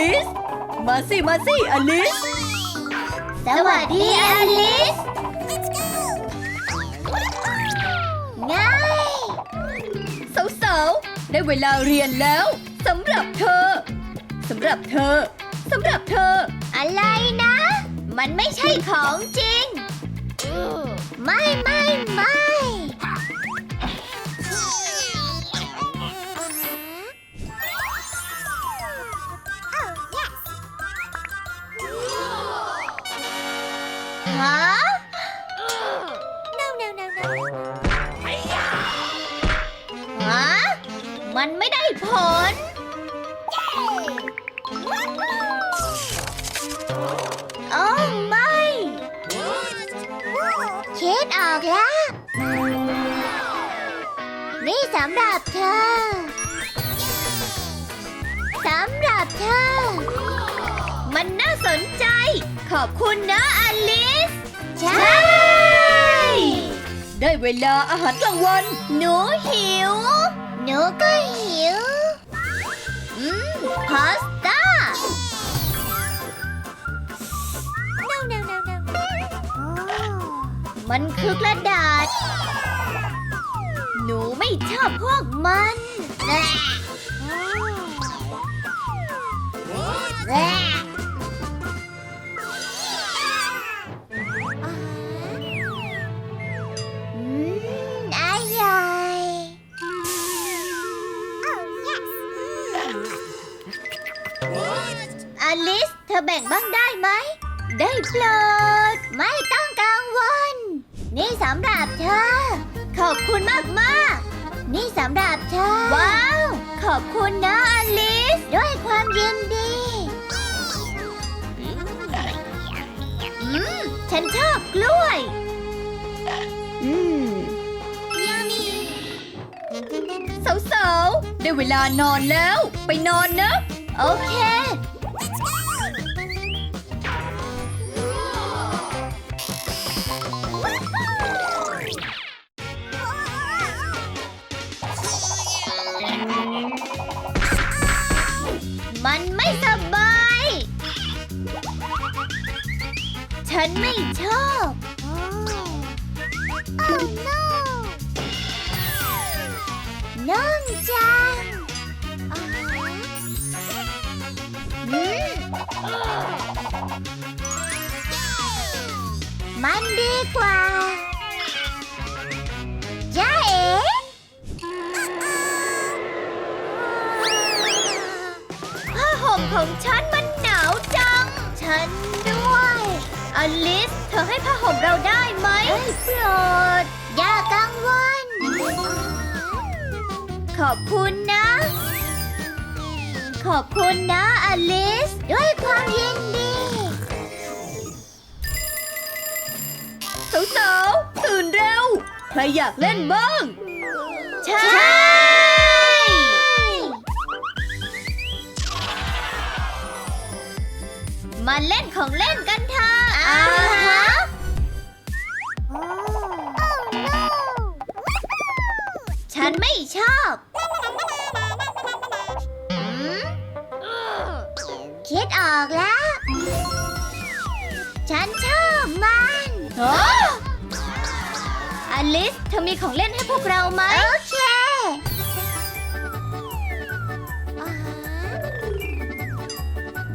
ลิส มาสิมาสิอลิส สวัสดีอลิส ง่าย สาวๆ ได้เวลาเรียนแล้วสำหรับเธอสำหรับเธอสำหรับเธอ อะไรนะ มันไม่ใช่ของจริง ไม่ไม่ไม่ นี่สำหรับเธอ สำหรับเธอ มันน่าสนใจ ขอบคุณนะอลิส ใช่ ได้เวลาอาหารกลางวัน หนูหิว หนูก็หิว อืม พาสต้า no no no no มันคือกระดาษหนูไม่ ชอบพวกมัน สำหรับเธอ ว้าว ขอบคุณนะอลิส ด้วยความยินดี อืม ฉันชอบกล้วย อืมสาวๆ ได้เวลานอนแล้ว ไปนอนนะ โอเค มันไม่สบาย ฉันไม่ชอบ Oh no น้องจังอืมมันดีกว่า ของฉันมันหนาวจัง ฉันด้วย อลิส เธอให้ผ้าห่มเราได้ไหมได้โปรดอย่ากังวล ขอบคุณนะ ขอบคุณนะอลิส ด้วยความยินดี สาวๆตื่นเร็ว ใครอยากเล่นบ้าง ใช่ ของเล่นกันเถอะอ่าฮะฉันไม่ชอบอืมคิดออกแล้ว ฉันชอบมันอลิส เธอมีของเล่นให้พวกเราไหม โอเค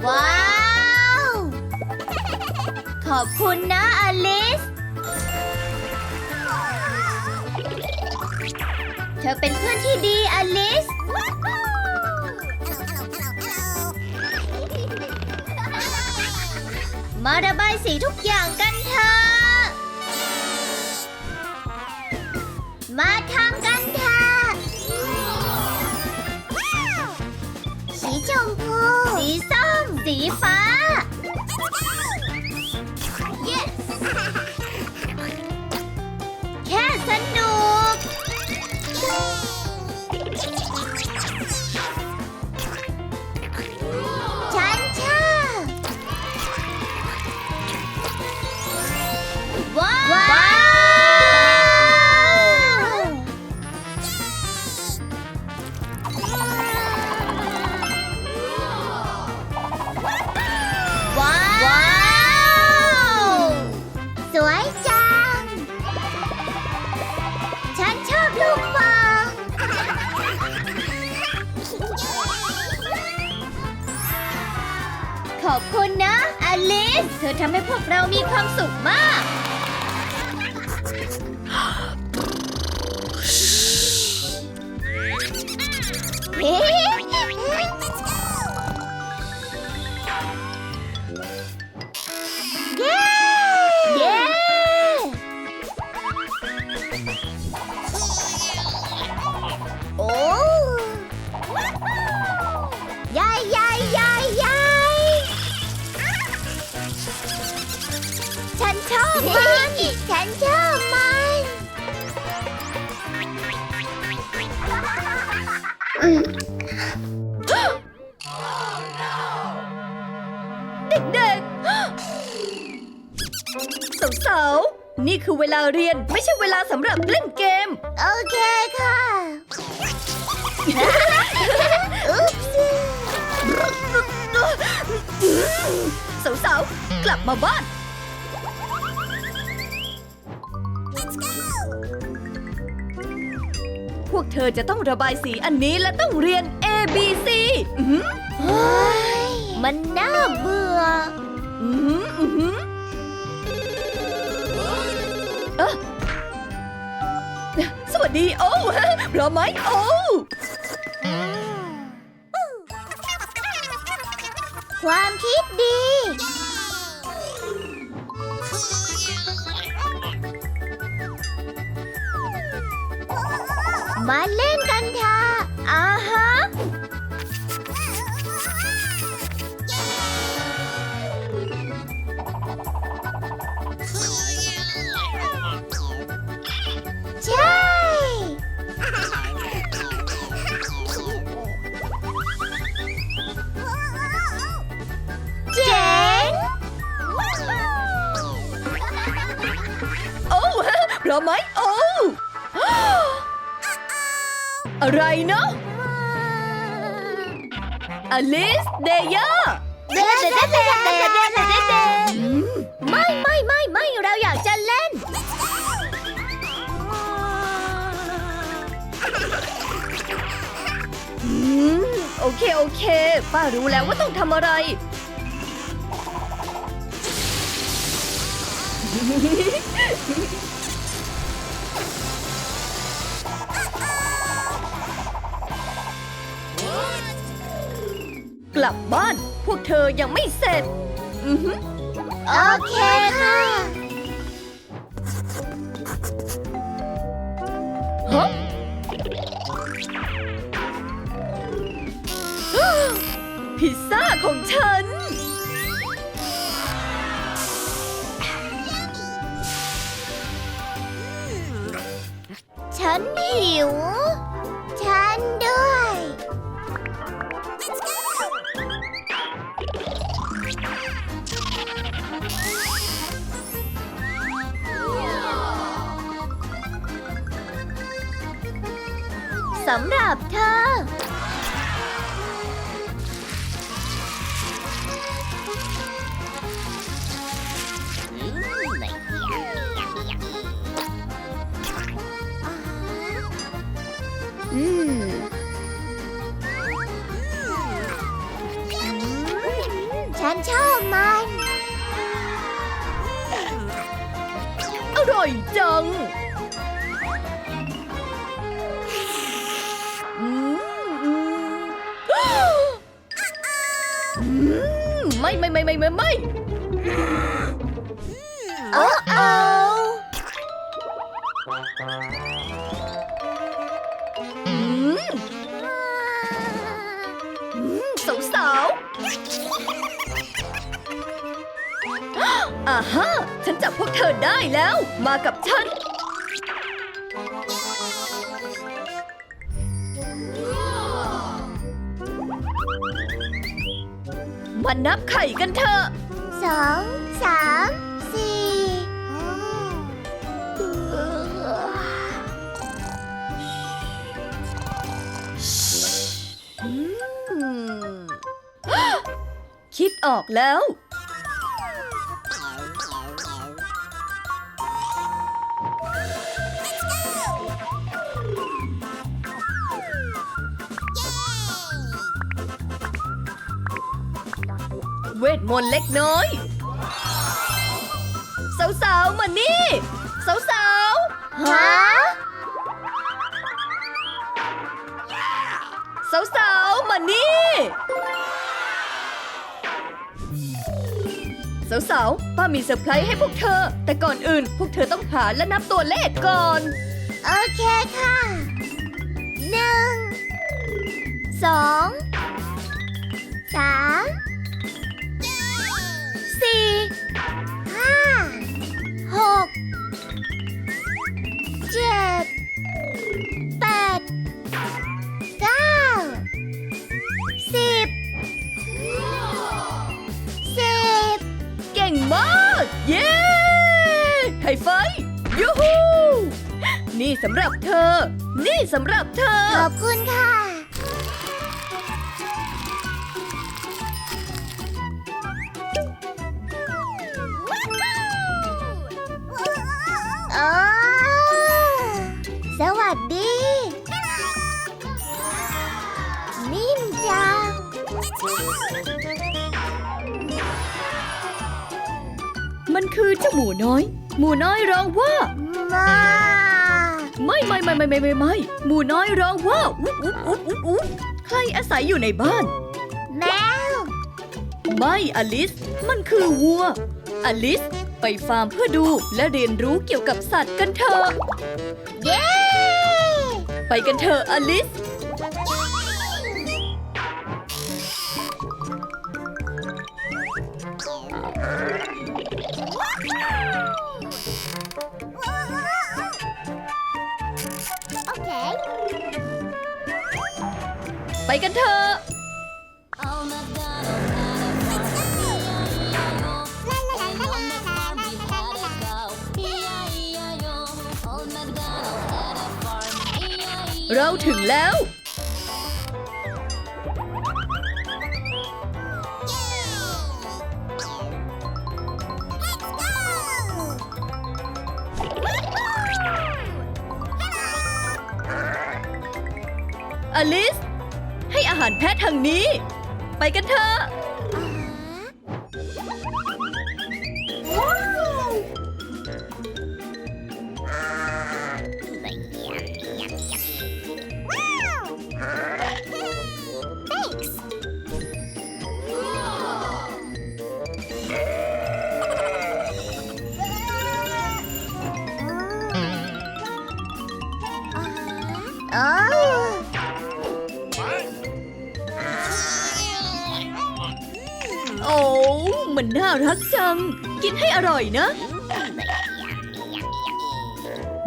ว้าว ขอบคุณนะอลิส เธอเป็นเพื่อนที่ดีอลิส มาระบายสีทุกอย่างกันเถอะ มาทำกันเถอะ สีชมพู สีส้ม สีฟ้า yes ฉั เด็กๆ สาวๆ นี่คือเวลาเรียนไม่ใช่เวลาสำหรับเล่นเกม โอเคค่ะ อุ๊ปส์สาวๆ กลับมาบ้าน พวกเธอจะต้องระบายสีอันนี้และต้องเรียน A B C อือหือเฮ้ยมันน่าเบื่ออื ดีโอ้พร้อมไหมโอ้ความคิดดี มาเล่นกันเถอะอ่าฮะ อะไรเนาะอลิสเดย่าเด้เดเดเดเดเดเดเดเดไม่ไม่ไม่ไม่เราอยากจะเล่น โอเค โอเค ป้ารู้แล้วว่าต้องทำอะไร กลับบ้าน พวกเธอยังไม่เสร็จ อือหือโอเคค่ะ ฮะพิซซ่าของฉัน ฉันหิว สำหรับเธอ อืม ฉันชอบมัน อร่อยจัง ไม่ไม่ไม่ไม่ไม่โอ้โอ้อืมสาวสาวๆอ่าฮะฉันจับพวกเธอได้แล้ว มากับฉัน มานับไข่กันเถอะสองสามสี่อืมคิดออกแล้ว วทมนต์เล็กน้อย สาวๆมานี่ สาวฮะๆสาวๆมานี่ สาวๆป้ามีเซอร์ไพรส์ให้พวกเธอ แต่ก่อนอื่น พวกเธอต้องหาและนับตัวเลขก่อน โอเคค่ะหนึ่งสองสาม หกเจ็ดแปดเก้าสิบสิบเก่งมาก เย้ไฮไฟว์ยูฮูนี่สำหรับเธอ นี่สำหรับเธอ ขอบคุณค่ะ มันคือเจ้าหมูน้อย หมูน้อยร้องว่า มาไม่ไม่ไม่ไม่ไม่ไม่ไม่หมูน้อยร้องว่าอุ๊บอุ๊บอุ๊บอุ๊บอุ๊บใครอาศัยอยู่ในบ้าน แมว ไม่อลิส มันคือวัว อลิส ไปฟาร์มเพื่อดูและเรียนรู้เกี่ยวกับสัตว์กันเถอะ เย้ ไปกันเถอะอลิส ไปกันเถอะเราถึงแล้ว อลิส ให้อาหารแพะทางนี้ ไปกันเถอะ มันน่ารักจัง กินให้อร่อยนะ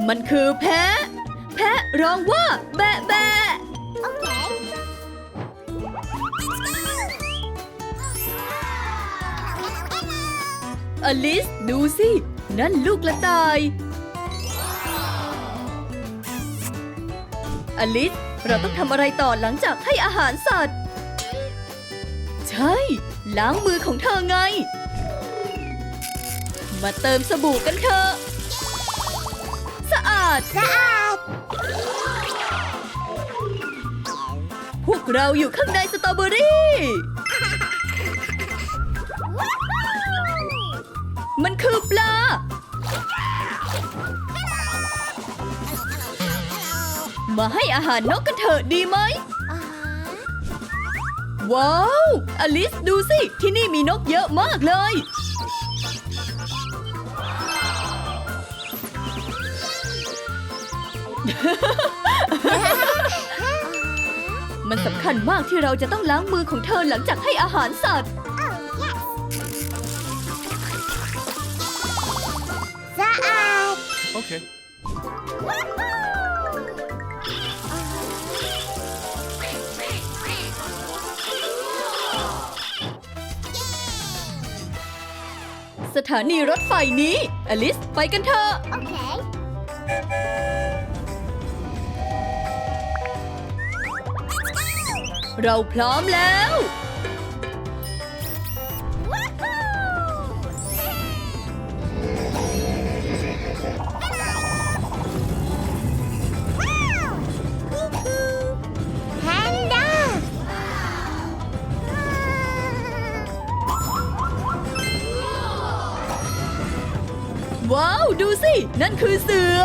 มันคือแพะ แพะร้องว่า แบะแบะออลิสดูสิ นั่นลูกกระต่าย อลิส เราต้องทำอะไรต่อหลังจากให้อาหารสัตว์ ช่ ล้างมือของเธอไง มาเติมสบู่กันเถอะ สะอาด สะอาด พวกเราอยู่ข้างในสตรอเบอรี่ มันคือปลา มาให้อาหารนกกันเถอะดีไหมอ๋อ ว้าว อลิสดูสิ ที่นี่มีนกเยอะมากเลย มันสำคัญมากที่เราจะต้องล้างมือของเธอหลังจากให้อาหารสัตว์สะอาด Okay. สถานีรถไฟนี้ อลิส ไปกันเถอะโอเค เราพร้อมแล้ว ว้าว ดูสิ นั่นคือเสือ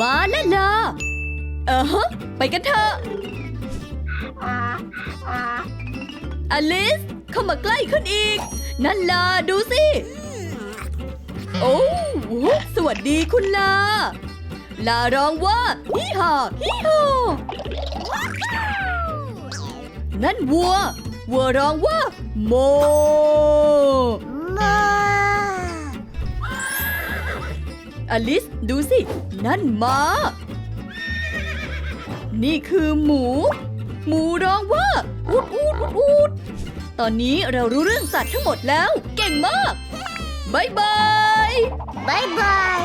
มาแล้วล่ะเออฮะไปกันเถอะอลิส เข้ามาใกล้ขึ้นอีก นั่นล่ะ ดูสิ โอ้สวัสดีคุณลา ลาร้องว่าฮิฮาฮิฮา นั่นวัว วัวร้องว่า โม มาอลิสดูสิ นั่นม้า นี่คือหมู หมูร้องว่า อูดอูดอูดอูดตอนนี้เรารู้เรื่องสัตว์ทั้งหมดแล้ว เก่งมากบายบายบายบาย